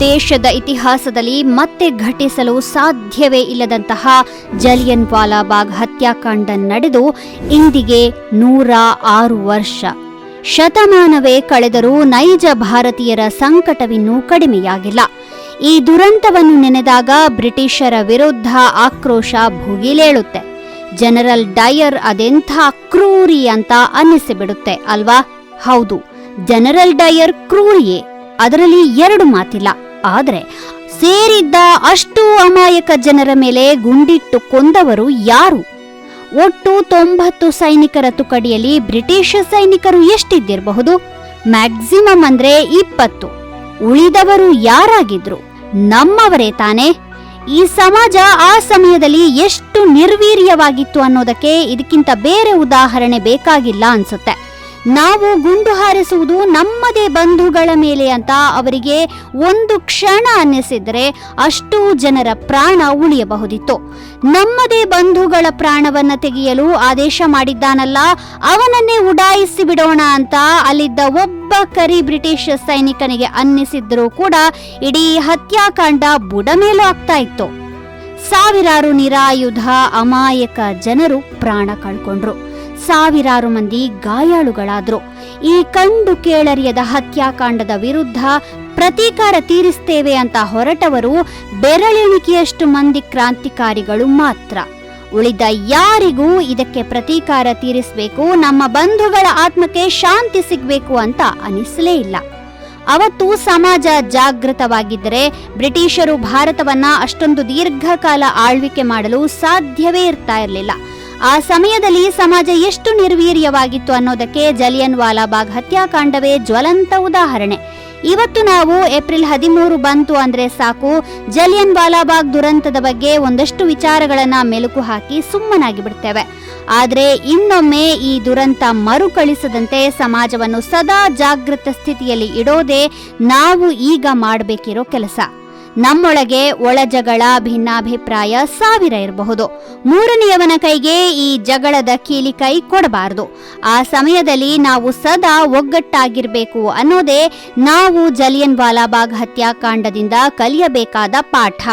ದೇಶದ ಇತಿಹಾಸದಲ್ಲಿ ಮತ್ತೆ ಘಟಿಸಲು ಸಾಧ್ಯವೇ ಇಲ್ಲದಂತಹ ಜಲಿಯನ್ ವಾಲಾಬಾಗ್ ಹತ್ಯಾಕಾಂಡ ನಡೆದು ಇಂದಿಗೆ ನೂರ ಆರು ವರ್ಷ. ಶತಮಾನವೇ ಕಳೆದರೂ ನೈಜ ಭಾರತೀಯರ ಸಂಕಟವಿನ್ನೂ ಕಡಿಮೆಯಾಗಿಲ್ಲ. ಈ ದುರಂತವನ್ನು ನೆನೆದಾಗ ಬ್ರಿಟಿಷರ ವಿರುದ್ಧ ಆಕ್ರೋಶ ಭುಗಿಲೇಳುತ್ತೆ. ಜನರಲ್ ಡಯರ್ ಅದೆಂಥ ಕ್ರೂರಿ ಅಂತ ಅನ್ನಿಸಿಬಿಡುತ್ತೆ ಅಲ್ವಾ? ಹೌದು, ಜನರಲ್ ಡಯರ್ ಕ್ರೂರಿಯೇ. ಅದರಲ್ಲಿ ಎರಡು ಮಾತಿಲ್ಲ. ಆದ್ರೆ ಸೇರಿದ್ದ ಅಷ್ಟು ಅಮಾಯಕ ಜನರ ಮೇಲೆ ಗುಂಡಿಟ್ಟು ಕೊಂದವರು ಯಾರು? ಒಟ್ಟು ತೊಂಬತ್ತು ಸೈನಿಕರ ತುಕಡಿಯಲ್ಲಿ ಬ್ರಿಟಿಷ್ ಸೈನಿಕರು ಎಷ್ಟಿದ್ದಿರಬಹುದು? ಮ್ಯಾಕ್ಸಿಮಮ್ ಅಂದ್ರೆ ಇಪ್ಪತ್ತು. ಉಳಿದವರು ಯಾರಾಗಿದ್ರು? ನಮ್ಮವರೇ ತಾನೇ. ಈ ಸಮಾಜ ಆ ಸಮಯದಲ್ಲಿ ಎಷ್ಟು ನಿರ್ವೀರ್ಯವಾಗಿತ್ತು ಅನ್ನೋದಕ್ಕೆ ಇದಕ್ಕಿಂತ ಬೇರೆ ಉದಾಹರಣೆ ಬೇಕಾಗಿಲ್ಲ ಅನ್ಸುತ್ತೆ. ನಾವು ಗುಂಡು ಹಾರಿಸುವುದು ನಮ್ಮದೇ ಬಂಧುಗಳ ಮೇಲೆ ಅಂತ ಅವರಿಗೆ ಒಂದು ಕ್ಷಣ ಅನ್ನಿಸಿದ್ರೆ ಅಷ್ಟು ಜನರ ಪ್ರಾಣ ಉಳಿಯಬಹುದಿತ್ತು. ನಮ್ಮದೇ ಬಂಧುಗಳ ಪ್ರಾಣವನ್ನ ತೆಗೆಯಲು ಆದೇಶ ಮಾಡಿದ್ದಾನಲ್ಲ, ಅವನನ್ನೇ ಉಡಾಯಿಸಿ ಬಿಡೋಣ ಅಂತ ಅಲ್ಲಿದ್ದ ಒಬ್ಬ ಕರಿ ಬ್ರಿಟಿಷ್ ಸೈನಿಕನಿಗೆ ಅನ್ನಿಸಿದ್ರೂ ಕೂಡ ಇಡೀ ಹತ್ಯಾಕಾಂಡ ಬುಡಮೇಲು ಆಗ್ತಾ ಇತ್ತು. ಸಾವಿರಾರು ನಿರಾಯುಧ, ಅಮಾಯಕ ಜನರು ಪ್ರಾಣ ಕಳ್ಕೊಂಡ್ರು. ಸಾವಿರಾರು ಮಂದಿ ಗಾಯಾಳುಗಳಾದ್ರು. ಈ ಕಂಡು ಕೇಳರಿಯದ ಹತ್ಯಾಕಾಂಡದ ವಿರುದ್ಧ ಪ್ರತೀಕಾರ ತೀರಿಸ್ತೇವೆ ಅಂತ ಹೊರಟವರು ಬೆರಳೆಣಿಕೆಯಷ್ಟು ಮಂದಿ ಕ್ರಾಂತಿಕಾರಿಗಳು ಮಾತ್ರ. ಉಳಿದ ಯಾರಿಗೂ ಇದಕ್ಕೆ ಪ್ರತೀಕಾರ ತೀರಿಸಬೇಕು, ನಮ್ಮ ಬಂಧುಗಳ ಆತ್ಮಕ್ಕೆ ಶಾಂತಿ ಸಿಗಬೇಕು ಅಂತ ಅನಿಸಲೇ ಇಲ್ಲ. ಅವತ್ತು ಸಮಾಜ ಜಾಗೃತವಾಗಿದ್ದರೆ ಬ್ರಿಟಿಷರು ಭಾರತವನ್ನ ಅಷ್ಟೊಂದು ದೀರ್ಘಕಾಲ ಆಳ್ವಿಕೆ ಮಾಡಲು ಸಾಧ್ಯವೇ ಇರ್ತಾ ಇರಲಿಲ್ಲ. ಆ ಸಮಯದಲ್ಲಿ ಸಮಾಜ ಎಷ್ಟು ನಿರ್ವೀರ್ಯವಾಗಿತ್ತು ಅನ್ನೋದಕ್ಕೆ ಜಲಿಯನ್ ವಾಲಾಬಾಗ್ ಹತ್ಯಾಕಾಂಡವೇ ಜ್ವಲಂತ ಉದಾಹರಣೆ. ಇವತ್ತು ನಾವು ಏಪ್ರಿಲ್ ಹದಿಮೂರು ಬಂತು ಅಂದ್ರೆ ಸಾಕು, ಜಲಿಯನ್ ವಾಲಾಬಾಗ್ ದುರಂತದ ಬಗ್ಗೆ ಒಂದಷ್ಟು ವಿಚಾರಗಳನ್ನ ಮೆಲುಕು ಹಾಕಿ ಸುಮ್ಮನಾಗಿ ಬಿಡ್ತೇವೆ. ಆದರೆ ಇನ್ನೊಮ್ಮೆ ಈ ದುರಂತ ಮರುಕಳಿಸದಂತೆ ಸಮಾಜವನ್ನು ಸದಾ ಜಾಗೃತ ಸ್ಥಿತಿಯಲ್ಲಿ ಇಡೋದೇ ನಾವು ಈಗ ಮಾಡಬೇಕಿರೋ ಕೆಲಸ. ನಮ್ಮೊಳಗೆ ಒಳಜಗಳ ಭಿನ್ನಾಭಿಪ್ರಾಯ ಸಾವಿರ ಇರಬಹುದು. ಮೂರನೆಯವನ ಕೈಗೆ ಈ ಜಗಳದ ಕೀಲಿ ಕೈ ಕೊಡಬಾರದು. ಆ ಸಮಯದಲ್ಲಿ ನಾವು ಸದಾ ಒಗ್ಗಟ್ಟಾಗಿರಬೇಕು ಅನ್ನೋದೇ ನಾವು ಜಲಿಯನ್ ವಾಲಾಬಾಗ್ ಹತ್ಯಾಕಾಂಡದಿಂದ ಕಲಿಯಬೇಕಾದ ಪಾಠ.